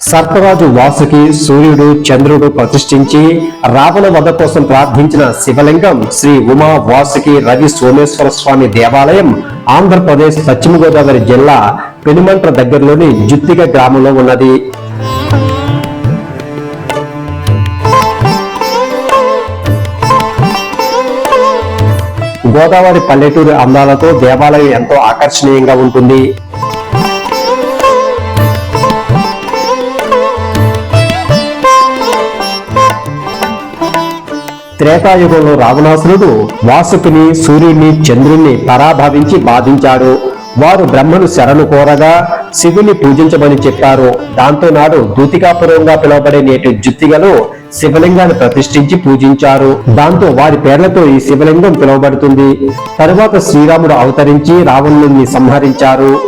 సర్పరాజు వాసుకి సూర్యుడు చంద్రుడు ప్రతిష్ఠించి రావణ వధ కోసం ప్రార్థించిన శివలింగం శ్రీ ఉమా వాసుకి రవి సోమేశ్వర స్వామి దేవాలయం ఆంధ్రప్రదేశ్ పశ్చిమ గోదావరి జిల్లా పెనుమంట్ర దగ్గరలోని జుత్తిగ గ్రామంలో ఉన్నది. గోదావరి పల్లెటూరు అందాలతో దేవాలయం ఎంతో ఆకర్షణీయంగా ఉంటుంది. త్రేతాయుగంలో రావణాసురుడు వాసుకుని సూర్యుడిని చంద్రుణ్ణి పరాభవించి బాధించాడు. వారు బ్రహ్మను శరణు కోరగా శివుని పూజించమని చెప్పారు. దాంతో నాడు దూతికాపురంగా పిలువబడే నేటి జుత్తిగలు శివలింగాన్ని ప్రతిష్ఠించి పూజించారు. దాంతో వారి పేర్లతో ఈ శివలింగం పిలువబడుతుంది. తరువాత శ్రీరాముడు అవతరించి రావణుని సంహరించారు.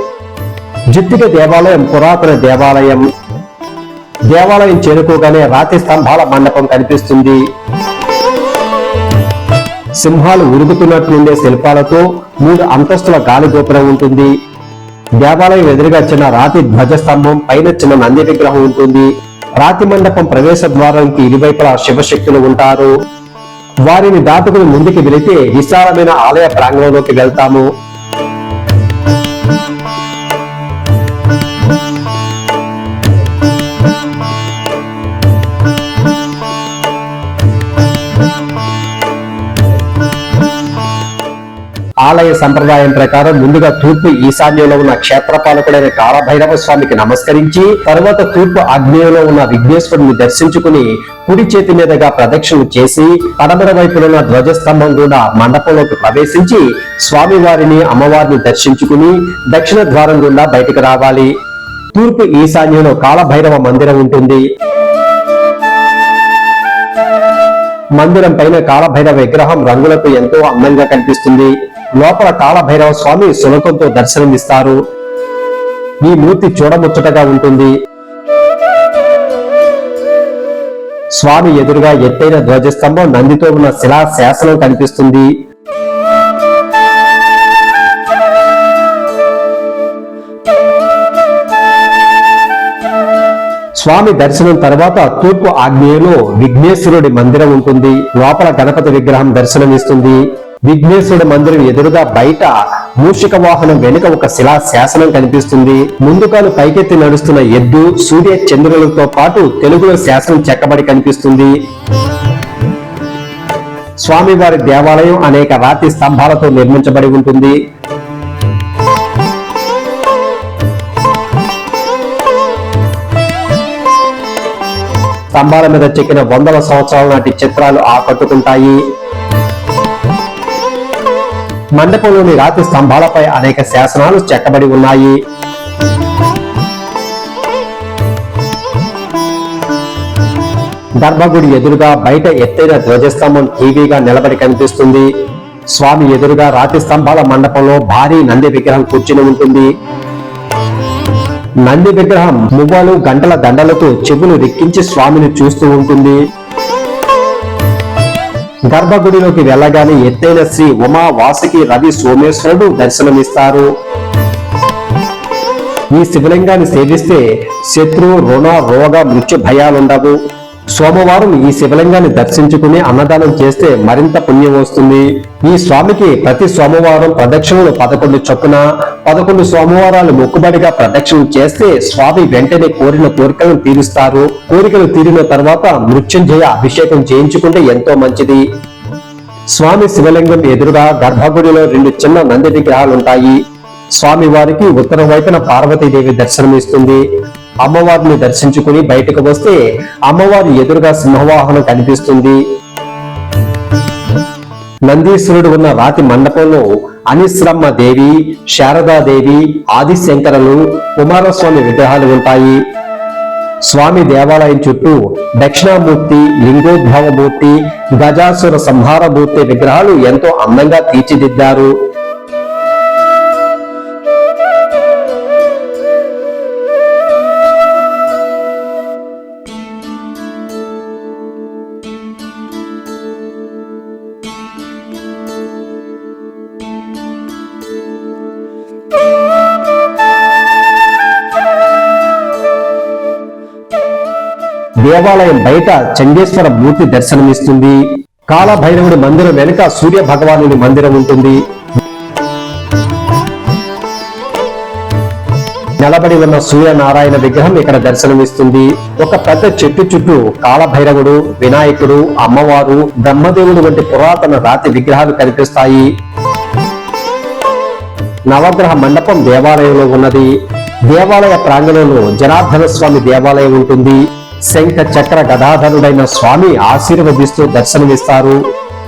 జుత్తిక దేవాలయం పురాతన దేవాలయం. దేవాలయం చేరుకోగానే రాతి స్తంభాల మండపం కనిపిస్తుంది. సింహాలు ఉరుగుతున్నట్లుండే శిల్పాలతో మూడు అంతస్తుల గాలి గోపురం ఉంటుంది. దేవాలయం ఎదురుగా చిన్న రాతి ధ్వజస్తంభం పైన చిన్న నంది విగ్రహం ఉంటుంది. రాతి మండపం ప్రవేశ ద్వారానికి ఇరువైపులా శివశక్తులు ఉంటారు. వారిని దాటుకుని ముందుకు వెళితే విశాలమైన ఆలయ ప్రాంగణంలోకి వెళ్తాము. ఆలయ సంప్రదాయం ప్రకారం ముందుగా తూర్పు ఈశాన్యంలో ఉన్న క్షేత్రపాలకుడైన కాలభైరవ స్వామికి నమస్కరించి తర్వాత తూర్పు ఆగ్నేయంలో ఉన్న విఘ్నేశ్వరుని దర్శించుకుని కుడి చేతి మీదుగా ప్రదక్షిణ చేసి పడమర వైపులో ఉన్న ధ్వజస్తంభం కూడా మండపంలోకి ప్రవేశించి స్వామి వారిని అమ్మవారిని దర్శించుకుని దక్షిణ ద్వారం గుండా బయటకు రావాలి. తూర్పు ఈశాన్యంలో కాలభైరవ మందిరం ఉంటుంది. మందిరం పైన కాలభైరవ విగ్రహం రంగులకు ఎంతో అందంగా కనిపిస్తుంది. లోపల కాలభైరవ స్వామి సులకంతో దర్శనమిస్తారు. ఈ మూర్తి చూడముచ్చటగా ఉంటుంది. స్వామి ఎదురుగా ఎత్తైన ధ్వజస్తంభం నందితో ఉన్న శిలా శాసనం కనిపిస్తుంది. స్వామి దర్శనం తర్వాత తూర్పు ఆగ్నేయంలో విఘ్నేశ్వరుడి మందిరం ఉంటుంది. లోపల గణపతి విగ్రహం దర్శనమిస్తుంది. విఘ్నేశ్వరుడు మందిరం ఎదురుగా బయట మూషిక వాహనం వెనుక ఒక శిలా శాసనం కనిపిస్తుంది. ముందుకాలు పైకెత్తి నడుస్తున్న ఎద్దు సూర్య చంద్రులతో పాటు తెలుగులో శాసనం చెక్కబడి కనిపిస్తుంది. స్వామివారి దేవాలయం అనేక రాతి స్తంభాలతో నిర్మించబడి ఉంటుంది. స్తంభాల మీద చెక్కిన వందల సంవత్సరాల నాటి చిత్రాలు ఆకట్టుకుంటాయి. మండపంలోని రాతి స్తంభాలపై అనేక శాసనాలు చెక్కబడి ఉన్నాయి. గర్భగుడి ఎదురుగా బయట ఎత్తైన ధ్వజస్తంభం టీవీగా నిలబడి కనిపిస్తుంది. స్వామి ఎదురుగా రాతి స్తంభాల మండపంలో భారీ నంది విగ్రహం కూర్చుని ఉంటుంది. నంది విగ్రహం మువ్వలు గంటల దండలతో చెవులు రెక్కించి స్వామిని చూస్తూ ఉంటుంది. గర్భగుడిలోకి వెళ్ళగానే ఎత్తైన శ్రీ ఉమా వాసుకి రవి సోమేశ్వరుడు దర్శనమిస్తారు. ఈ శివలింగాన్ని సేవిస్తే శత్రు రుణ రోగ మృత్యు భయాలుండవు. సోమవారం ఈ శివలింగాన్ని దర్శించుకుని అన్నదానం చేస్తే మరింత పుణ్యం వస్తుంది. ఈ స్వామికి ప్రతి సోమవారం ప్రదక్షిణలు పదకొండు చొప్పున పదకొండు సోమవారాలు మొక్కుబడిగా ప్రదక్షిణలు చేస్తే స్వామి వెంటనే కోరిన కోరికలను తీరుస్తారు. కోరికలు తీరిన తర్వాత మృత్యుంజయ అభిషేకం చేయించుకుంటే ఎంతో మంచిది. స్వామి శివలింగం ఎదురుగా గర్భగుడిలో రెండు చిన్న నంది విగ్రహాలుంటాయి. స్వామి వారికి ఉత్తరం వైపున పార్వతీదేవి దర్శనమిస్తుంది. అమ్మవారిని దర్శించుకుని బయటకు వస్తే అమ్మవారి ఎదురుగా సింహవాహనం కనిపిస్తుంది. నందీశ్వరుడు ఉన్న రాతి మండపంలో అనిశ్రమ్మ దేవి శారదాదేవి ఆదిశంకరలు కుమారస్వామి విగ్రహాలు ఉంటాయి. స్వామి దేవాలయం చుట్టూ దక్షిణామూర్తి లింగోద్భవమూర్తి గజాసుర సంహారమూర్తి విగ్రహాలు ఎంతో అందంగా తీర్చిదిద్దారు. దేవాలయం బయట చండేశ్వర మూర్తి దర్శనమిస్తుంది. కాలభైరవుడి మందిరం వెనుక సూర్య భగవానుడి మందిరం ఉంటుంది. నిలబడి ఉన్న సూర్యనారాయణ విగ్రహం ఇక్కడ దర్శనమిస్తుంది. ఒక పెద్ద చెట్టు చుట్టూ కాలభైరవుడు వినాయకుడు అమ్మవారు బ్రహ్మదేవుడు వంటి పురాతన రాతి విగ్రహాలు కనిపిస్తాయి. నవగ్రహ మండపం దేవాలయంలో ఉన్నది. దేవాలయ ప్రాంగణంలో జనార్దన స్వామి దేవాలయం ఉంటుంది. శంఖ చక్ర గదాధరుడైన స్వామి ఆశీర్వదిస్తూ దర్శనమిస్తారు.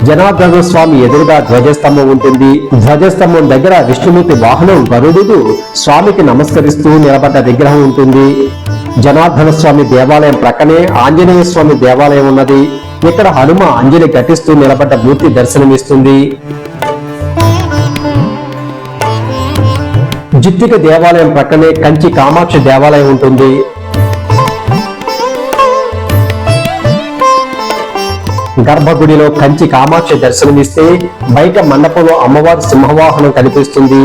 జనార్దన స్వామి ఎదురుగా ధ్వజస్తంభం ఉంటుంది. ధ్వజస్తంభం దగ్గర విష్ణుమూర్తి వాహనం గరుడు స్వామికి నమస్కరిస్తూ నిలబడ్డ విగ్రహం ఉంటుంది. జనార్దన స్వామి దేవాలయం ప్రక్కనే ఆంజనేయ స్వామి దేవాలయం ఉన్నది. ఇక్కడ హనుమ అంజలి ఘటిస్తూ నిలబడ్డ మూర్తి దర్శనమిస్తుంది. జిత్తిక దేవాలయం ప్రక్కనే కంచి కామాక్షి దేవాలయం ఉంటుంది. గర్భగుడిలో కంచి కామాక్షి దర్శనమిస్తే బయట మండపంలో అమ్మవారి సింహవాహనం కనిపిస్తుంది.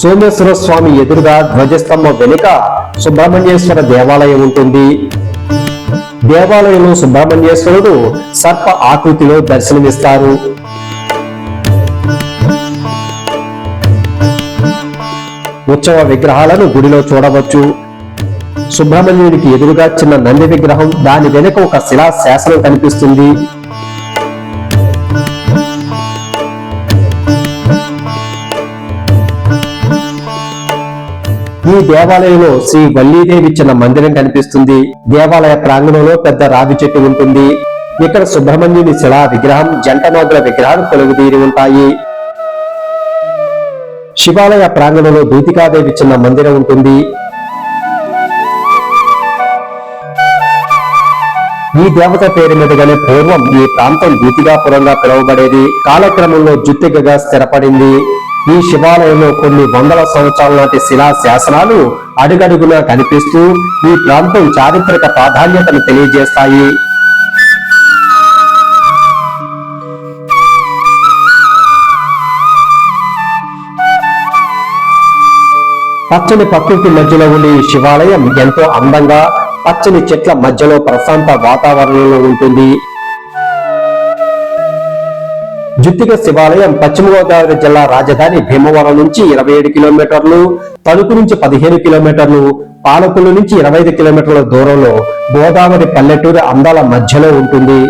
సోమేశ్వర స్వామి ఎదురుగా ధ్వజస్తంభం వెనుక సుబ్రహ్మణ్యేశ్వర దేవాలయం ఉంటుంది. దేవాలయంలో సుబ్రహ్మణ్యేశ్వరుడు సర్ప ఆకృతిలో దర్శనమిస్తారు. ఉత్సవ విగ్రహాలను గుడిలో చూడవచ్చు. సుబ్రహ్మణ్యుడికి ఎదురుగా చిన్న నంది విగ్రహం దాని వెనుక ఒక శిలా శాసనం కనిపిస్తుంది. ఈ దేవాలయంలో శ్రీ వల్లీదేవి చిన్న మందిరం కనిపిస్తుంది. దేవాలయ ప్రాంగణంలో పెద్ద రావి చెట్టు ఉంటుంది. ఇక్కడ సుబ్రహ్మణ్యుని శిలా విగ్రహం జంటమోగుల విగ్రహాలు కొలుగుదీరి ఉంటాయి. శివాలయ ప్రాంగణంలో దూతికాదేవి చిన్న మందిరం ఉంటుంది. ఈ దేవత పేరు మీదుగానే పూర్వం ఈ ప్రాంతం ద్వితిగాపురంగా పిలువబడేది. కాలక్రమంలో జుత్తికగా స్థిరపడింది. ఈ శివాలయంలో కొన్ని వందల సంవత్సరాల నాటి శిలా శాసనాలు అడుగడుగునా కనిపిస్తూ ఈ ప్రాంతం చారిత్రక ప్రాధాన్యతను తెలియజేస్తాయి. పచ్చని ప్రకృతి మధ్యలో ఉండే ఈ శివాలయం ఎంతో అందంగా పచ్చని చెట్ల మధ్యలో ప్రశాంత వాతావరణంలో ఉంటుంది. జుత్తిక శివాలయం పశ్చిమ గోదావరి జిల్లా రాజధాని భీమవరం నుంచి ఇరవై ఏడు కిలోమీటర్లు తణుకు నుంచి పదిహేను కిలోమీటర్లు పాలకుల నుంచి ఇరవై ఐదు కిలోమీటర్ల దూరంలో గోదావరి పల్లెటూరు అందాల మధ్యలో ఉంటుంది.